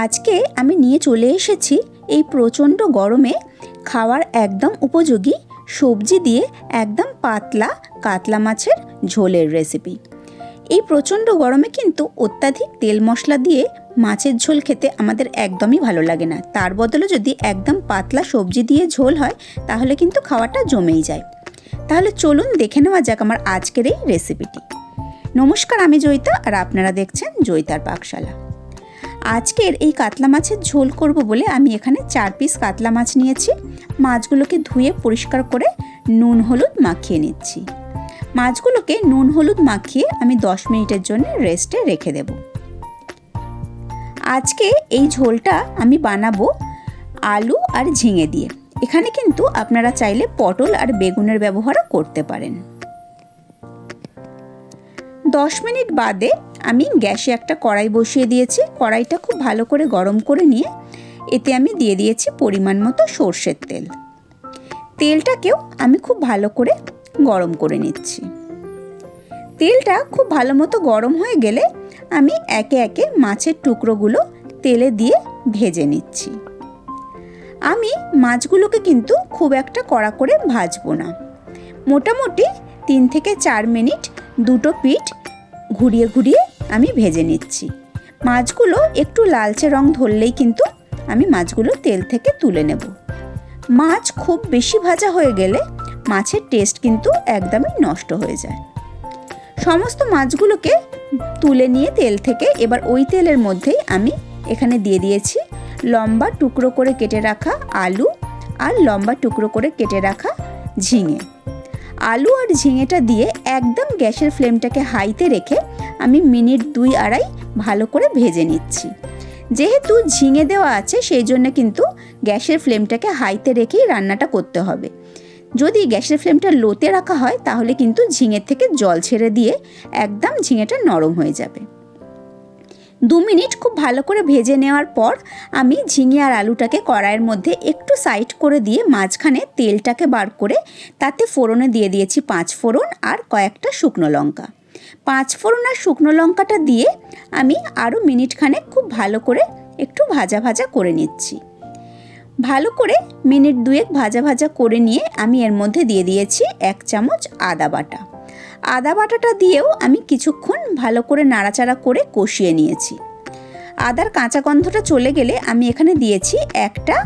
আজকে আমি নিয়ে চলে এসেছি এই প্রচণ্ড গরমে খাওয়ার একদম উপযোগী সবজি দিয়ে একদম পাতলা কাতলা মাছের ঝোলের রেসিপি এই প্রচণ্ড গরমে কিন্তু অত্যাধিক তেল মশলা দিয়ে মাছের ঝোল খেতে আমাদের একদমই ভালো লাগে না। তার বদলে যদি একদম পাতলা সবজি দিয়ে ঝোল হয়, তাহলে কিন্তু খাওয়াটা জমেই যায়। তাহলে চলুন দেখে নেওয়া যাক আমার আজকের এই রেসিপিটি নমস্কার, আমি জয়িতা আর আপনারা দেখছেন জয়িতার পাকশালা। আজকের এই কাতলা মাছের ঝোল করব বলে আমি এখানে চার পিস কাতলা মাছ নিয়েছি। মাছগুলোকে ধুয়ে পরিষ্কার করে নুন হলুদ মাখিয়ে নিচ্ছি। মাছগুলোকে নুন হলুদ মাখিয়ে আমি দশ মিনিটের জন্য রেস্টে রেখে দেব। আজকে এই ঝোলটা আমি বানাবো আলু আর ঝিঙে দিয়ে। এখানে কিন্তু আপনারা চাইলে পটল আর বেগুনের ব্যবহারও করতে পারেন। দশ মিনিট বাদে আমি গ্যাসে একটা কড়াই বসিয়ে দিয়েছি। কড়াইটা খুব ভালো করে গরম করে নিয়ে এতে আমি দিয়ে দিয়েছি পরিমাণ মতো সর্ষের তেল। তেলটাকেও আমি খুব ভালো করে গরম করে নিচ্ছি। তেলটা খুব ভালো মতো গরম হয়ে গেলে আমি একে একে মাছের টুকরোগুলো তেলে দিয়ে ভেজে নিচ্ছি। আমি মাছগুলোকে কিন্তু খুব একটা কড়া করে ভাজবো না। মোটামুটি তিন থেকে চার মিনিট দুটো পিঠ ঘুরিয়ে ঘুরিয়ে আমি ভেজে নিচ্ছি। মাছগুলো একটু লালচে রং ধরলেই কিন্তু আমি মাছগুলো তেল থেকে তুলে নেব। মাছ খুব বেশি ভাজা হয়ে গেলে মাছের টেস্ট কিন্তু একদমই নষ্ট হয়ে যায়। সমস্ত মাছগুলোকে তুলে নিয়ে তেল থেকে এবার ওই তেলের মধ্যেই আমি এখানে দিয়ে দিয়েছি লম্বা টুকরো করে কেটে রাখা আলু আর লম্বা টুকরো করে কেটে রাখা ঝিঙে। আলু আর ঝিঙেটা দিয়ে একদম গ্যাসের ফ্লেমটাকে হাইতে রেখে আমি মিনিট দুই আড়াই ভালো করে ভেজে নিচ্ছি। যেহেতু ঝিঙে দেওয়া আছে, সেই জন্য কিন্তু গ্যাসের ফ্লেমটাকে হাইতে রেখেই রান্নাটা করতে হবে। যদি গ্যাসের ফ্লেমটা লোতে রাখা হয়, তাহলে কিন্তু ঝিঙের থেকে জল ছেড়ে দিয়ে একদম ঝিঙেটা নরম হয়ে যাবে। দু মিনিট খুব ভালো করে ভেজে নেওয়ার পর আমি ঝিঙে আর আলুটাকে কড়াইয়ের মধ্যে একটু সাইড করে দিয়ে মাঝখানে তেলটাকে বার করে তাতে ফোড়নে দিয়ে দিয়েছি পাঁচ ফোড়ন আর কয়েকটা শুকনো লঙ্কা। পাঁচ ফোড়ন আর শুকনো লঙ্কাটা দিয়ে আমি আরও মিনিটখানেক খুব ভালো করে একটু ভাজা ভাজা করে নিচ্ছি। ভালো করে মিনিট দুয়েক ভাজা ভাজা করে নিয়ে আমি এর মধ্যে দিয়ে দিয়েছি এক চামচ আদা বাটা। আদা বাটাটা দিয়েও আমি কিছুক্ষণ ভালো করে নাড়াচাড়া করে কষিয়ে নিয়েছি। আদার কাঁচা গন্ধটা চলে গেলে আমি এখানে দিয়েছি একটা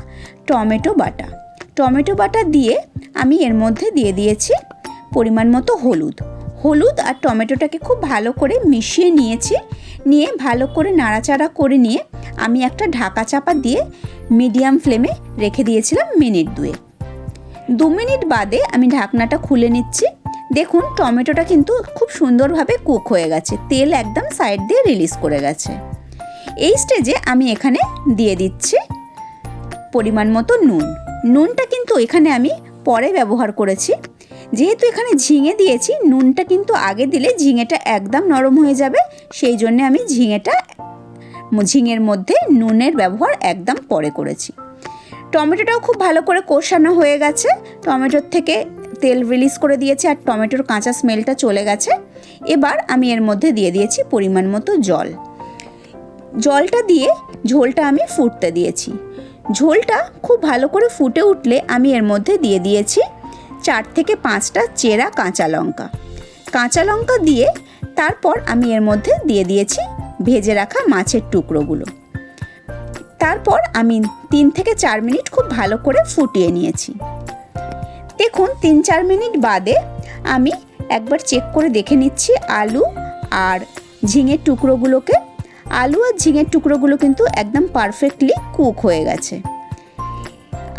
টমেটো বাটা। টমেটো বাটা দিয়ে আমি এর মধ্যে দিয়ে দিয়েছি পরিমাণ মতো হলুদ। হলুদ আর টমেটোটাকে খুব ভালো করে মিশিয়ে নিয়েছি। নিয়ে ভালো করে নাড়াচাড়া করে নিয়ে আমি একটা ঢাকা চাপা দিয়ে মিডিয়াম ফ্লেমে রেখে দিয়েছিলাম মিনিট দুয়ে দু মিনিট বাদে আমি ঢাকনাটা খুলে নিচ্ছি। দেখুন, টমেটোটা কিন্তু খুব সুন্দরভাবে কুক হয়ে গেছে। তেল একদম সাইড দিয়ে রিলিজ করে গেছে। এই স্টেজে আমি এখানে দিয়ে দিচ্ছি পরিমাণ মতো নুন। নুনটা কিন্তু এখানে আমি পরে ব্যবহার করেছি। যেহেতু এখানে ঝিঙে দিয়েছি, নুনটা কিন্তু আগে দিলে ঝিঙেটা একদম নরম হয়ে যাবে। সেই জন্য আমি ঝিঙেটা, ঝিঙের মধ্যে নুনের ব্যবহার একদম পরে করেছি। টমেটোটাও খুব ভালো করে কষানো হয়ে গেছে। টমেটোর থেকে তেল রিলিজ করে দিয়েছে আর টমেটোর কাঁচা স্মেলটা চলে গেছে। এবার আমি এর মধ্যে দিয়ে দিয়েছি পরিমাণ মতো জল। জলটা দিয়ে ঝোলটা আমি ফুটতে দিয়েছি। ঝোলটা খুব ভালো করে ফুটে উঠলে আমি এর মধ্যে দিয়ে দিয়েছি চার থেকে পাঁচটা চেরা কাঁচা লঙ্কা। কাঁচা লঙ্কা দিয়ে তারপর আমি এর মধ্যে দিয়ে দিয়েছি ভেজে রাখা মাছের টুকরোগুলো। তারপর আমি তিন থেকে চার মিনিট খুব ভালো করে ফুটিয়ে নিয়েছি। দেখুন, তিন চার মিনিট বাদে আমি একবার চেক করে দেখে নিচ্ছি আলু আর ঝিঙের টুকরোগুলোকে। আলু আর ঝিঙের টুকরোগুলো কিন্তু একদম পারফেক্টলি কুক হয়ে গেছে।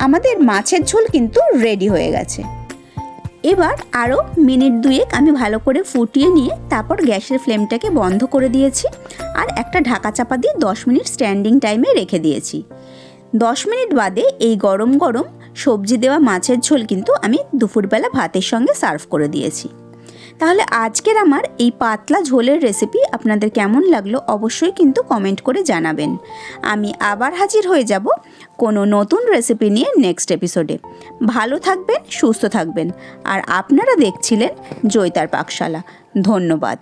আমাদের মাছের ঝোল কিন্তু রেডি হয়ে গেছে। এবার আরও মিনিট দুয়েক আমি ভালো করে ফুটিয়ে নিয়ে তারপর গ্যাসের ফ্লেমটাকে বন্ধ করে দিয়েছি। আর একটা ঢাকা চাপা দিয়ে দশ মিনিট স্ট্যান্ডিং টাইমে রেখে দিয়েছি। দশ মিনিট বাদে এই গরম গরম সবজি দেওয়া মাছের ঝোল কিন্তু আমি দুপুরবেলা ভাতের সঙ্গে সার্ভ করে দিয়েছি। তাহলে আজকের আমার এই পাতলা ঝোলের রেসিপি আপনাদের কেমন লাগল অবশ্যই কিন্তু কমেন্ট করে জানাবেন। আমি আবার হাজির হয়ে যাব কোনো নতুন রেসিপি নিয়ে নেক্সট এপিসোডে ভালো থাকবেন, সুস্থ থাকবেন। আর আপনারা দেখছিলেন জয়তার পাকশালা। ধন্যবাদ।